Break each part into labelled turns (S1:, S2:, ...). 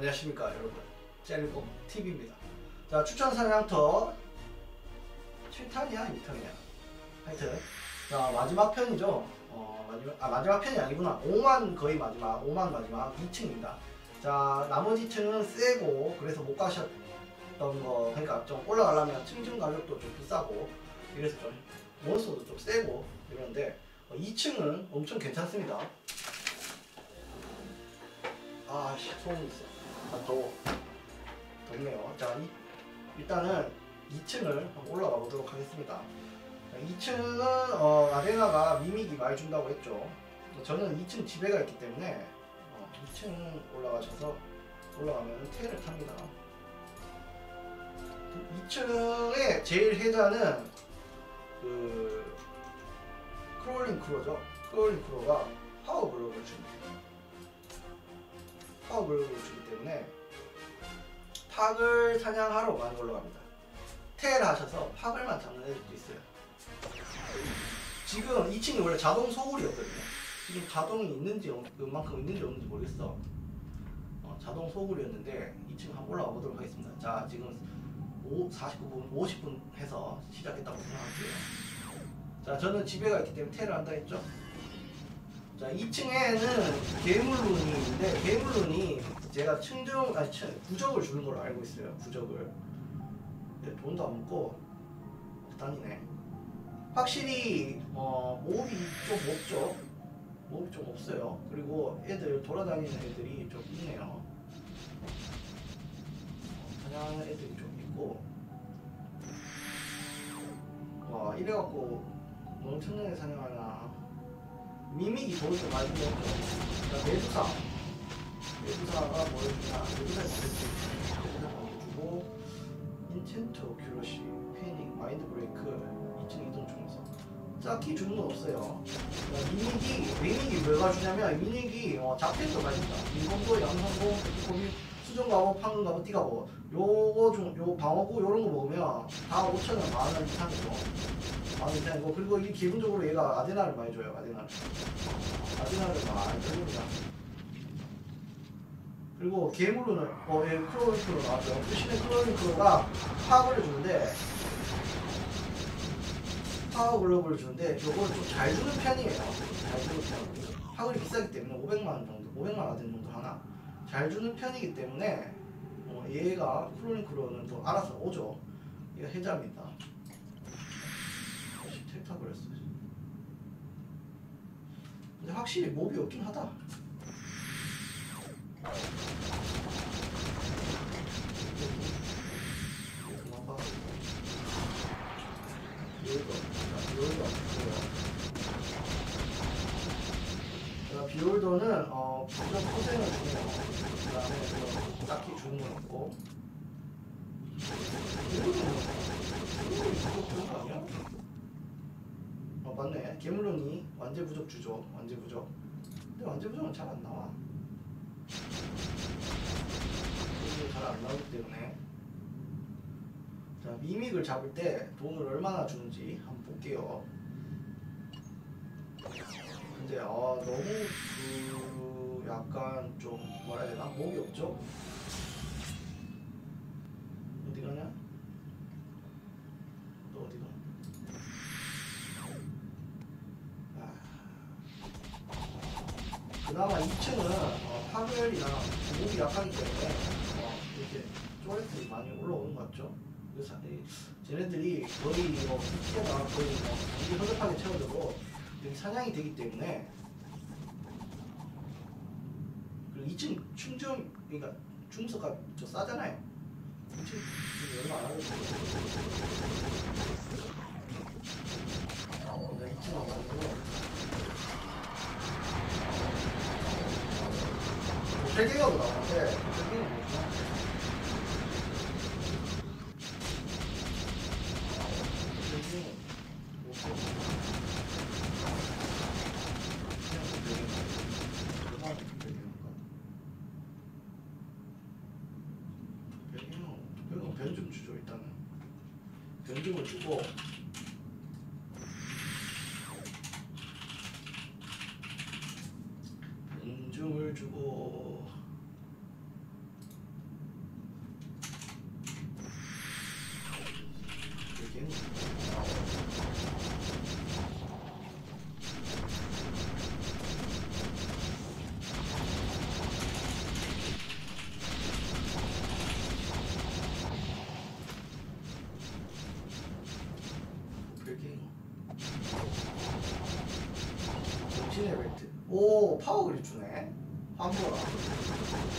S1: 안녕하십니까 여러분. 젤리bom TV입니다. 자 추천 사냥터. 7탄이야 2탄이야? 하여튼 자 마지막 편이죠. 어, 마지막, 아 마지막 편이 아니구나. 5만 거의 마지막 5만 마지막 2층입니다. 자 나머지 층은 세고 그래서 못 가셨던 거 그러니까 좀 올라가려면 층층 가격도 좀 비싸고 이래서 좀 몬스터도 좀 세고 어, 2층은 엄청 괜찮습니다. 아씨 소음 있어 아 더워 덥네요. 자 이, 일단은 2층을 한번 올라가 보도록 하겠습니다. 2층은 어, 아레나가 미믹이 많이 준다고 했죠. 저는 2층 지배가 있기 때문에 어, 2층 올라가셔서 올라가면 테를 탑니다. 2층의 제일 해자는 그 크롤링 크로죠. 크롤링 크로가 파워 블록을 줍니다 블록을 주기 때문에 팍을 사냥하러 많이 올라갑니다. 테일 하셔서 팍을만 잡는 애들도 있어요. 지금 2층이 원래 자동 소굴이었거든요. 지금 자동이 있는지 그만큼 있는지 없는지 모르겠어. 어, 자동 소굴이었는데 2층 한번 올라가 보도록 하겠습니다. 자 지금 5, 49분 50분 해서 시작했다고 생각할게요. 자 저는 집에가 있기 때문에 테를 한다 했죠 자 2층에는 괴물룬이 있는데 괴물룬이 제가 충정 아니 층, 부적을 주는 걸로 알고 있어요 근데 돈도 안 먹고 다니네. 확실히 어 몹이 좀 없죠. 몹이 좀 없어요. 그리고 애들 돌아다니는 애들이 좀 있네요. 사냥하는 애들이 좀 있고. 와 이래갖고 너무 천년에 사냥하나 미믹이 주죠 자 메두사. 메두사가 뭘 주냐. 메두사 메두사 많이 주고 인챈트 큐러시 패닉 마인드 브레이크 2층 이동 중에서. 딱히 주는 건 없어요. 자, 미닉이 미닉이 뭐가 주냐면 미닉이 어, 잡템도 가진다. 인공도 양성공 고미 수정가고 판금가고 띠가고 요거 좀요 방어구 요런 거 먹으면 다 5천원 만원 이상이죠. 만원 이상이고 그리고 이 기본적으로 얘가 아데나를 많이 줘요 아데나를. 아데나를 많이 줘줍니다 그리고 괴물로는 어, 예, 크로니크로 나왔죠. 대신에 크로니크로가 파워를 주는데 파워 글로브를 주는데 요걸 좀 잘 주는 편이에요. 잘 주는 편 파워이 비싸기 때문에 500만원 정도 500만원 아덴 정도 하나 잘 주는 편이기 때문에 어, 얘가 크로니크로는 또 알아서 오죠. 얘가 해자입니다. 다시 텔타 버렸어. 근데 확실히 몹이 없긴 하다. 그만 봐. 자, 비올더는 어, 포생을 주네요. 그 다음에 뭐 딱히 주는 건 없고. 아니야? 어 맞네. 개물론이 완제 부족 주죠. 완제 부족. 근데 완제 부족은 잘 안 나와. 잘 안 나오기 때문에. 자 미믹을 잡을 때 돈을 얼마나 주는지 한번 볼게요. 근데 아 너무 그 약간 좀 뭐라 해야 되나 목이 없죠? 어디 가냐? 너 어디 가? 아. 그나마 2층은 어, 파멸이나 목이 약하기 때문에 어, 이렇게 쪼레들이 많이 올라오는 것 같죠? 그래서 이, 쟤네들이 거의 뭐 피해가 거의 뭐 이게 허접하게 채워져도 사냥이 되기 때문에 그리고 2층 충전 그러니까 중소가 저 싸잖아요 2층 얼마 안 하거든요 나 2층 안 가고 3개가도 나오는데 3개는 뭐구나 변좀 주죠 일단은. 변좀을 주고 변좀을 주고 오 파워 그립 주네. 환보라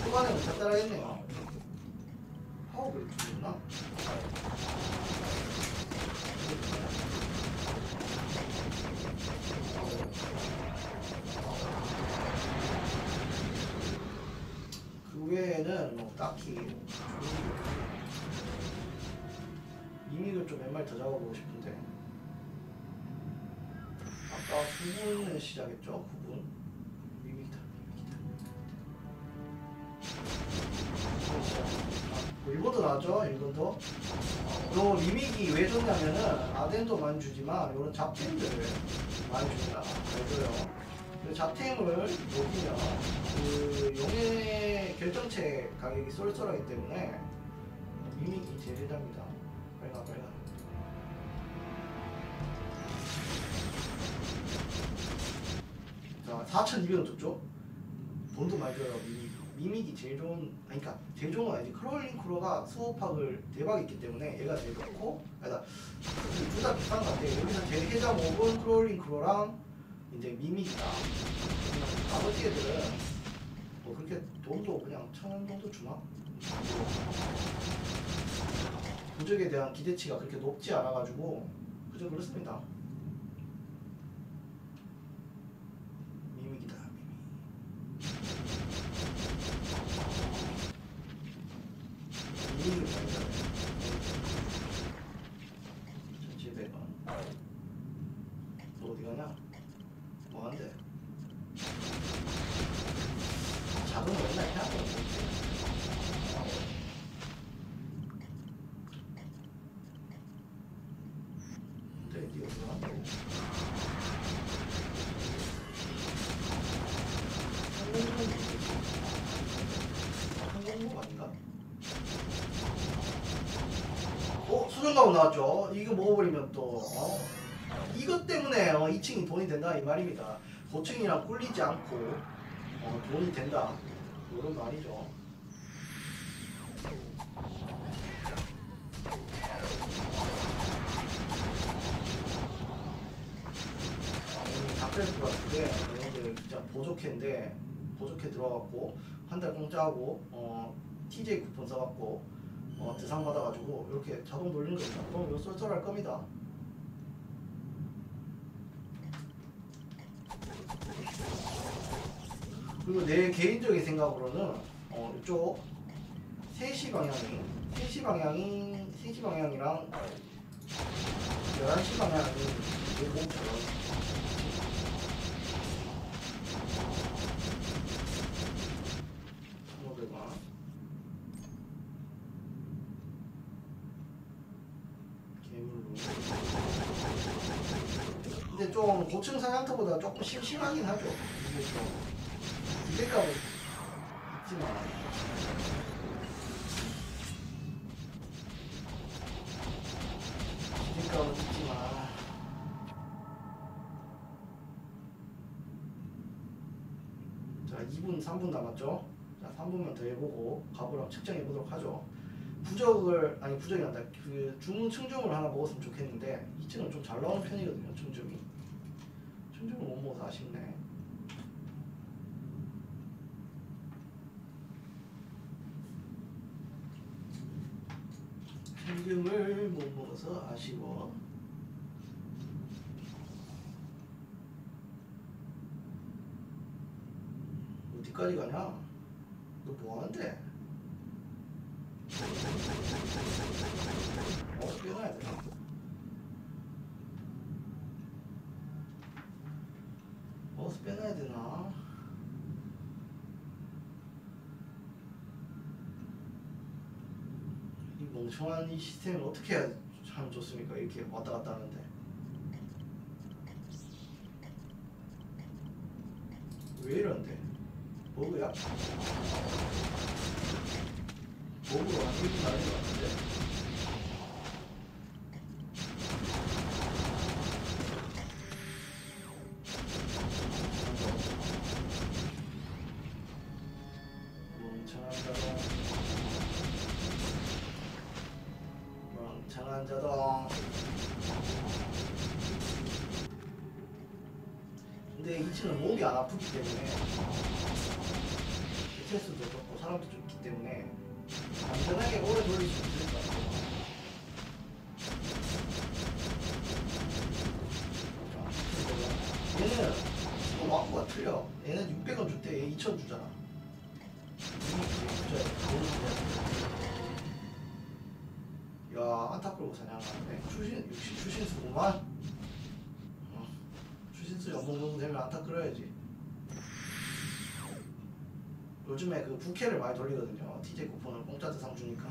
S1: 초반에는 짭짤하겠네요. 파워 그립 주구나? 그 외에는 뭐 딱히 이믹을 좀몇 마리 더 잡아보고 싶은데. 아까 9분에 시작했죠? 9분 1번도 나왔죠? 1번 더. 요 리믹이 왜 좋냐면은 아덴도 많이 주지만 요런 잡템들 많이 줍니다. 그래서요. 잡템을 먹이면 그 용의 결정체 가격이 쏠쏠하기 때문에 리믹이 제일 답니다. 빨라 빨라. 자 4,200원 줬죠? 돈도 많이 줘요 미니 미믹이 제일 좋은, 아니, 그니까, 제일 좋은 건 아니지. 크롤링 크로가 수호팍을 대박이 있기 때문에 얘가 제일 좋고, 아니다, 둘다 비싼 것 같아요. 여기서 제일 해자 먹은 크롤링 크로랑 이제 미믹이다. 나머지 애들은 뭐 그렇게 돈도 그냥 천원 정도 주나? 부적에 대한 기대치가 그렇게 높지 않아가지고, 그저 그렇습니다 미믹 미믹을 발견해 1700원 너 어디 가냐? 뭐한대? 자동 맨날 해야 돼 근데 니 어? 수정가고 나왔죠? 이거 먹어버리면 또 어? 이것 때문에 어, 2층이 돈이 된다 이 말입니다 고층이랑 꿀리지 않고 어, 돈이 된다 이런 말이죠 닭레스가 그게 얘네들 진짜 보조캐인데 보조캐 들어가갖고 한 달 공짜하고 어, TJ 쿠폰 써갖고 어, 대상 받아가지고 이렇게 자동 돌리는 겁니다. 그럼 이거 쏠쏠할 겁니다. 그리고 내 개인적인 생각으로는 어, 이쪽 3시 방향이 3시 방향이 3시 방향이랑 11시 방향이 나와요. 1,500원. 괴물로. 근데 좀 고층 사냥터보다 조금 심심하긴 하죠. 기대감은 있지만. 기대감은 있지만. 자, 2분, 3분 남았죠? 자, 3분만 더 해보고 가보랑 측정해 보도록 하죠. 부적을 아니 부적이 난다. 그 중층중을 하나 먹었으면 좋겠는데 2층은 좀 잘 나오는 편이거든요. 중중이. 중중을 못 먹어서 아쉽네. 중중을 못 먹어서 아쉬워. 어디까지 가냐? 너 뭐 하는데? 어, 빼놔야 돼. 어디서 빼놔야 되나? 이 멍청한 이 시스템을 어떻게 참 좋습니까? 이렇게 왔다 갔다 하는데. 왜 이런데? 버그야? 버그로 안 되는 날인 것 같은데? 자동 근데 이게 2층은 몸이 안 아프기 때문에 스트레스도 좋고 사람도 좀 있기 때문에 안전하게 오래 돌릴 수 있을 것 같아요. 자, 얘는 지금 왕구가 틀려. 얘는 600원 줄 때 얘 2,000원 주잖아. 야 안타 끌고 사냥하는데 추신 역시 추신수구만. 어, 추신수 연봉 정도 되면 안타 끌어야지. 요즘에 그 부캐를 많이 돌리거든요. TJ 쿠폰을 공짜 대상 주니까.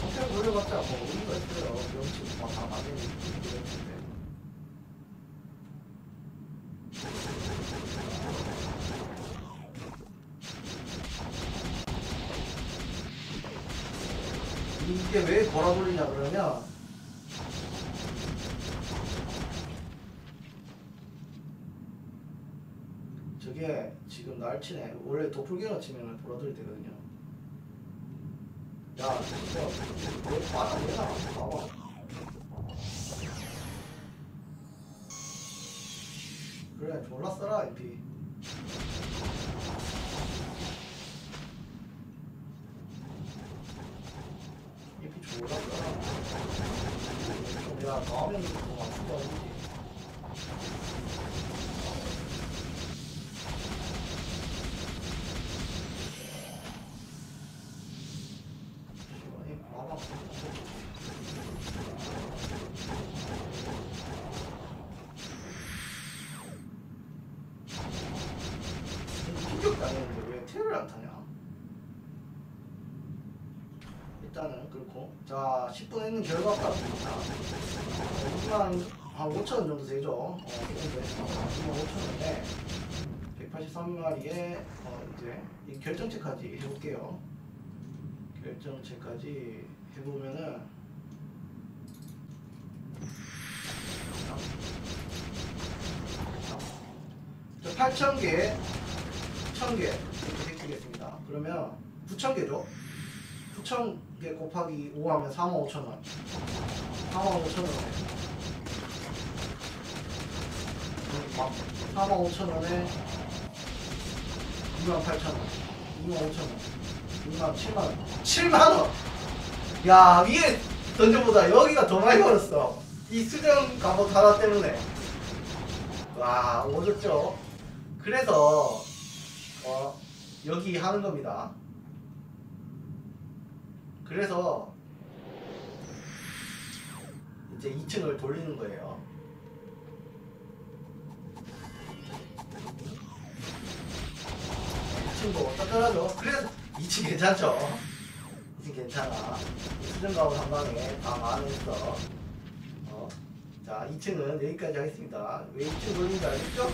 S1: 부캐 돌려봤자 뭐 의미가 있어요. 명치 막다 만드는 게 이게 왜 걸어 돌리냐 그러면 저게 지금 날치네. 원래 도플갱어 치면은 돌아돌이 되거든요. 야 진짜 왜 빠져 내가 봐봐. 그래 졸라 써라 MP EP 졸라 써라 더 맞춘다 이지 충격 당했는데 왜 테러를 안 타냐? 일단은 그렇고 자 10분 했는 결과가. 2만 한 5천 원 정도 되죠? 어, 근데 2만 5천 원에 183마리에 어, 이제 이 결정체까지 해볼게요. 결정체까지 해보면은 저 8,000개, 1,000개 이렇게 획득했습니다. 그러면 9,000개죠? 9,000 개 곱하기 5 하면 45,000원. 45,000원에 45,000원에 28,000원. 25,000원. 6만 7만 원. 7만 원! 야, 위에 던져보다 여기가 더 많이 벌었어. 이 수정 갑옷 하나 때문에. 와, 오졌죠? 그래서, 어, 여기 하는 겁니다. 그래서, 이제 2층을 돌리는 거예요. 이 친구 따뜻하죠? 그래서 2층 괜찮죠? 2층 괜찮아. 수정가옷 한 방에 다 만했어. 어. 자, 2층은 여기까지 하겠습니다. 왜 2층 돌리는지 알겠죠?